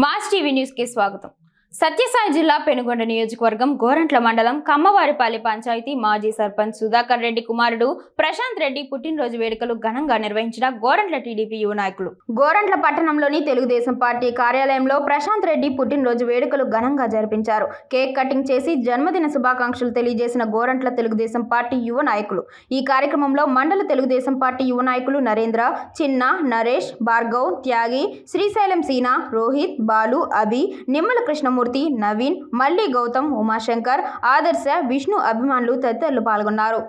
Mass TV news కి స్వాగతం సత్యసాయి జిల్లా పెనుగొండ నియోజకవర్గం గోరంట్ల మండలం కమ్మవారిపల్లి పంచాయతీ మాజీ సర్పంచ్ సుధాకర్ రెడ్డి కుమారుడు ప్రశాంత్ రెడ్డి పుట్టినరోజు వేడుకలు ఘనంగా నిర్వహించిన గోరంట్ల టీడీపీ యువ నాయకులు. గోరంట్ల పట్టణంలోని తెలుగుదేశం పార్టీ కార్యాలయంలో ప్రశాంత్ రెడ్డి పుట్టినరోజు వేడుకలు ఘనంగా జరిపించారు. కేక్ కటింగ్ చేసి జన్మదిన శుభాకాంక్షలు తెలియజేసిన గోరంట్ల తెలుగుదేశం పార్టీ యువ నాయకులు. ఈ కార్యక్రమంలో మండల తెలుగుదేశం పార్టీ యువ నాయకులు నరేంద్ర చిన్న నరేష్ భార్గవ్ త్యాగి శ్రీశైలం సీనా రోహిత్ బాలు అభి నిమ్మల కృష్ణమూర్తి నవీన్ మల్లి గౌతమ్ ఉమాశంకర్ ఆదర్శ విష్ణు అభిమానులు తదితరులు పాల్గొన్నారు.